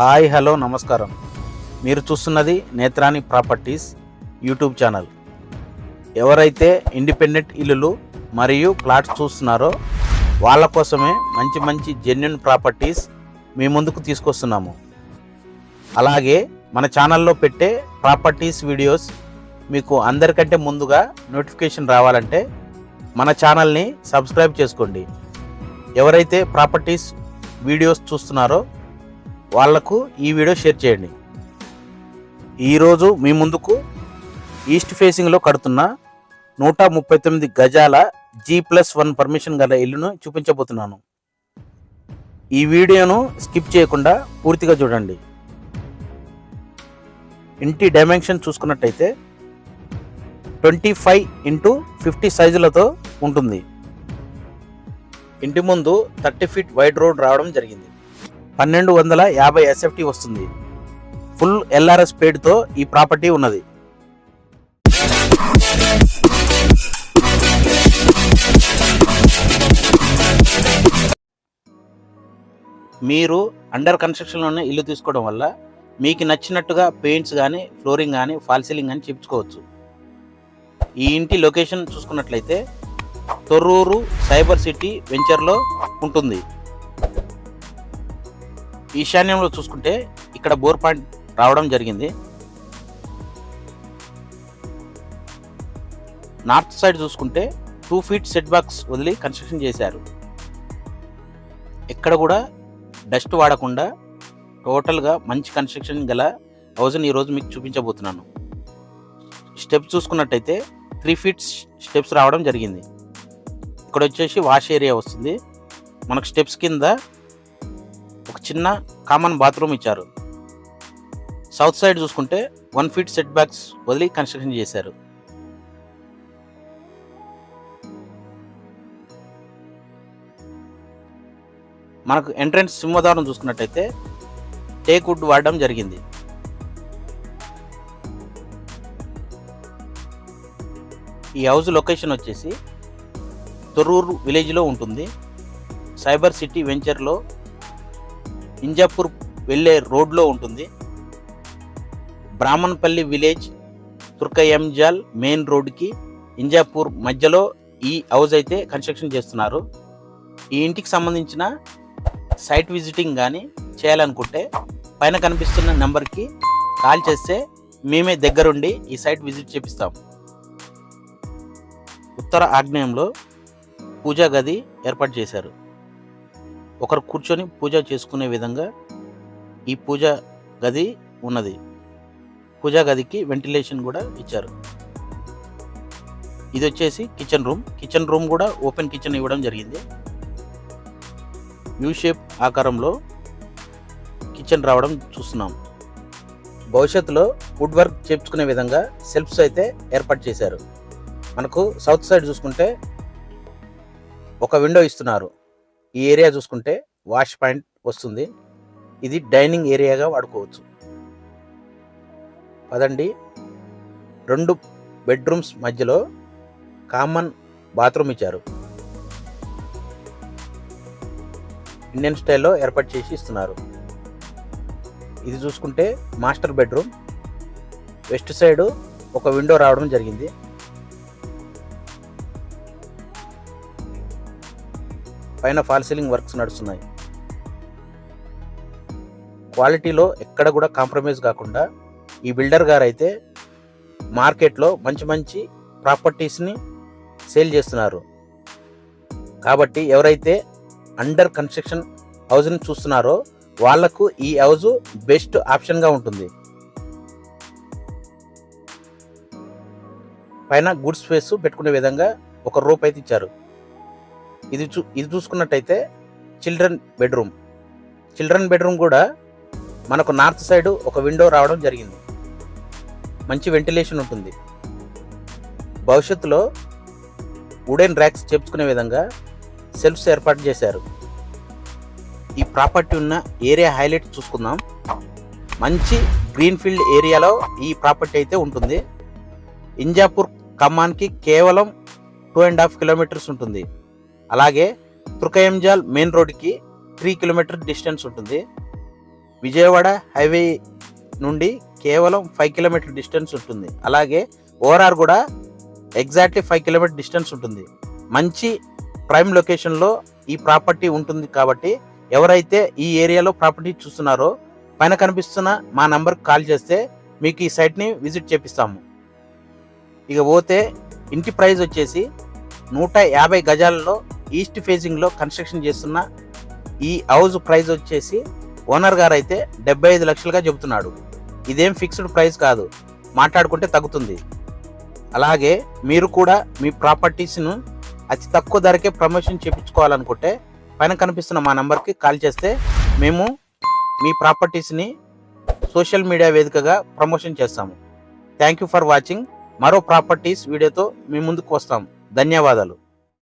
Hi hello నమస్కారం. మీరు చూస్తున్నది నేత్రాని ప్రాపర్టీస్ యూట్యూబ్ ఛానల్. ఎవరైతే ఇండిపెండెంట్ ఇల్లులు మరియు ప్లాట్స్ చూస్తున్నారో వాళ్ళ కోసమే మంచి మంచి జెన్యున్ ప్రాపర్టీస్ మీ ముందుకు తీసుకొస్తున్నాము. అలాగే మన ఛానల్లో పెట్టే ప్రాపర్టీస్ వీడియోస్ మీకు అందరికంటే ముందుగా నోటిఫికేషన్ రావాలంటే మన ఛానల్ని సబ్స్క్రైబ్ చేసుకోండి. ఎవరైతే ప్రాపర్టీస్ వీడియోస్ చూస్తున్నారో వాళ్ళకు ఈ వీడియో షేర్ చేయండి. ఈరోజు మీ ముందుకు ఈస్ట్ ఫేసింగ్లో కడుతున్న నూట ముప్పై తొమ్మిది గజాల జీ ప్లస్ వన్ పర్మిషన్ గల ఇల్లును చూపించబోతున్నాను. ఈ వీడియోను స్కిప్ చేయకుండా పూర్తిగా చూడండి. ఇంటి డైమెన్షన్ చూసుకున్నట్టయితే ట్వంటీ ఫైవ్ ఇంటూ ఫిఫ్టీ సైజులతో ఉంటుంది. ఇంటి ముందు థర్టీ ఫీట్ వైడ్ రోడ్ రావడం జరిగింది. పన్నెండు వందల యాభై ఎస్ఎఫ్టీ వస్తుంది. ఫుల్ ఎల్ఆర్ఎస్ పేడ్తో ఈ ప్రాపర్టీ ఉన్నది. మీరు అండర్ కన్స్ట్రక్షన్లోనే ఇల్లు తీసుకోవడం వల్ల మీకు నచ్చినట్టుగా పెయింట్స్ కానీ ఫ్లోరింగ్ కానీ ఫాల్ సీలింగ్ కానీ చేయించుకోవచ్చు. ఈ ఇంటి లొకేషన్ చూసుకున్నట్లయితే తొర్రూరు సైబర్ సిటీ వెంచర్లో ఉంటుంది. ఈశాన్యంలో చూసుకుంటే ఇక్కడ బోర్ పాయింట్ రావడం జరిగింది. నార్త్ సైడ్ చూసుకుంటే టూ ఫీట్ సెట్ బాక్స్ వదిలి కన్స్ట్రక్షన్ చేశారు. ఎక్కడ కూడా డస్ట్ వాడకుండా టోటల్గా మంచి కన్స్ట్రక్షన్ గల హౌజ్ని ఈరోజు మీకు చూపించబోతున్నాను. స్టెప్స్ చూసుకున్నట్టయితే త్రీ ఫీట్స్ స్టెప్స్ రావడం జరిగింది. ఇక్కడ వచ్చేసి వాష్ ఏరియా వస్తుంది. మనకు స్టెప్స్ కింద చిన్న కామన్ బాత్రూమ్ ఇచ్చారు. సౌత్ సైడ్ చూసుకుంటే వన్ ఫీట్ సెట్ బ్యాక్స్ వదిలి కన్స్ట్రక్షన్ చేశారు. మనకు ఎంట్రన్స్ సింహద్వారం చూసుకున్నట్టయితే టేక్ వుడ్ వాడడం జరిగింది. ఈ హౌస్ లొకేషన్ వచ్చేసి తొర్రూరు విలేజ్లో ఉంటుంది. సైబర్ సిటీ వెంచర్లో ఇంజాపూర్ వెళ్ళే రోడ్లో ఉంటుంది. బ్రాహ్మణపల్లి విలేజ్ తుర్కయంజాల్ మెయిన్ రోడ్కి ఇంజాపూర్ మధ్యలో ఈ హౌస్ అయితే కన్స్ట్రక్షన్ చేస్తున్నారు. ఈ ఇంటికి సంబంధించిన సైట్ విజిటింగ్ కానీ చేయాలనుకుంటే పైన కనిపిస్తున్న నెంబర్కి కాల్ చేస్తే మేమే దగ్గరుండి ఈ సైట్ విజిట్ చేపిస్తాం. ఉత్తర ఆగ్నేయంలో పూజా గది ఏర్పాటు చేశారు. ఒకరు కూర్చొని పూజ చేసుకునే విధంగా ఈ పూజ గది ఉన్నది. పూజా గదికి వెంటిలేషన్ కూడా ఇచ్చారు. ఇది వచ్చేసి కిచెన్ రూమ్. కిచెన్ రూమ్ కూడా ఓపెన్ కిచెన్ ఇవ్వడం జరిగింది. యూ షేప్ ఆకారంలో కిచెన్ రావడం చూస్తున్నాం. భవిష్యత్తులో వుడ్ వర్క్ చేర్చుకునే విధంగా సెల్ఫ్స్ అయితే ఏర్పాటు చేశారు. మనకు సౌత్ సైడ్ చూసుకుంటే ఒక విండో ఇస్తున్నారు. ఈ ఏరియా చూసుకుంటే వాష్ పాయింట్ వస్తుంది. ఇది డైనింగ్ ఏరియాగా వాడుకోవచ్చు. పదండి. రెండు బెడ్రూమ్స్ మధ్యలో కామన్ బాత్రూమ్ ఇచ్చారు. ఇండియన్ స్టైల్లో ఏర్పాటు చేసి ఇస్తున్నారు. ఇది చూసుకుంటే మాస్టర్ బెడ్రూమ్. వెస్ట్ సైడ్ ఒక విండో రావడం జరిగింది. పైన ఫాల్ సీలింగ్ వర్క్స్ నడుస్తున్నాయి. క్వాలిటీలో ఎక్కడ కూడా కాంప్రమైజ్ కాకుండా ఈ బిల్డర్ గారు అయితే మార్కెట్లో మంచి మంచి ప్రాపర్టీస్ని సేల్ చేస్తున్నారు. కాబట్టి ఎవరైతే అండర్ కన్స్ట్రక్షన్ హౌస్ని చూస్తున్నారో వాళ్ళకు ఈ హౌజ్ బెస్ట్ ఆప్షన్గా ఉంటుంది. పైన గుడ్ స్పేస్ పెట్టుకునే విధంగా ఒక రూప్ అయితే ఇచ్చారు. ఇది చూ ఇది చూసుకున్నట్టయితే చిల్డ్రన్ బెడ్రూమ్. చిల్డ్రన్ బెడ్రూమ్ కూడా మనకు నార్త్ సైడ్ ఒక విండో రావడం జరిగింది. మంచి వెంటిలేషన్ ఉంటుంది. భవిష్యత్తులో వుడెన్ ర్యాక్స్ చేర్చుకునే విధంగా సెల్ఫ్స్ ఏర్పాటు చేశారు. ఈ ప్రాపర్టీ ఉన్న ఏరియా హైలైట్ చూసుకుందాం. మంచి గ్రీన్ఫీల్డ్ ఏరియాలో ఈ ప్రాపర్టీ అయితే ఉంటుంది. ఇంజాపూర్ ఖమ్మాన్కి కేవలం టూ అండ్ హాఫ్ కిలోమీటర్స్ ఉంటుంది. అలాగే తుర్కయంజాల్ మెయిన్ రోడ్కి త్రీ కిలోమీటర్ డిస్టెన్స్ ఉంటుంది. విజయవాడ హైవే నుండి కేవలం ఫైవ్ కిలోమీటర్ డిస్టెన్స్ ఉంటుంది. అలాగే ఓఆర్ఆర్ కూడా ఎగ్జాక్ట్లీ ఫైవ్ కిలోమీటర్ డిస్టెన్స్ ఉంటుంది. మంచి ప్రైమ్ లొకేషన్లో ఈ ప్రాపర్టీ ఉంటుంది కాబట్టి ఎవరైతే ఈ ఏరియాలో ప్రాపర్టీ చూస్తున్నారో పైన కనిపిస్తున్న మా నంబర్కి కాల్ చేస్తే మీకు ఈ సైట్ని విజిట్ చేపిస్తాము. ఇక పోతే ఇంటి ప్రైస్ వచ్చేసి నూట యాభై గజాలలో ఈస్ట్ ఫేజింగ్లో కన్స్ట్రక్షన్ చేస్తున్న ఈ హౌస్ ప్రైస్ వచ్చేసి ఓనర్ గారు అయితే డెబ్బై ఐదు లక్షలుగా చెబుతున్నాడు. ఇదేం ఫిక్స్డ్ ప్రైస్ కాదు. మాట్లాడుకుంటే తగ్గుతుంది. అలాగే మీరు కూడా మీ ప్రాపర్టీస్ను అతి తక్కువ ధరకే ప్రమోషన్ చేయించుకోవాలనుకుంటే పైన కనిపిస్తున్న మా నంబర్కి కాల్ చేస్తే మేము మీ ప్రాపర్టీస్ని సోషల్ మీడియా వేదికగా ప్రమోషన్ చేస్తాము. Thank you for watching. మరో ప్రాపర్టీస్ వీడియోతో మీ ముందుకు వస్తాం. ధన్యవాదాలు.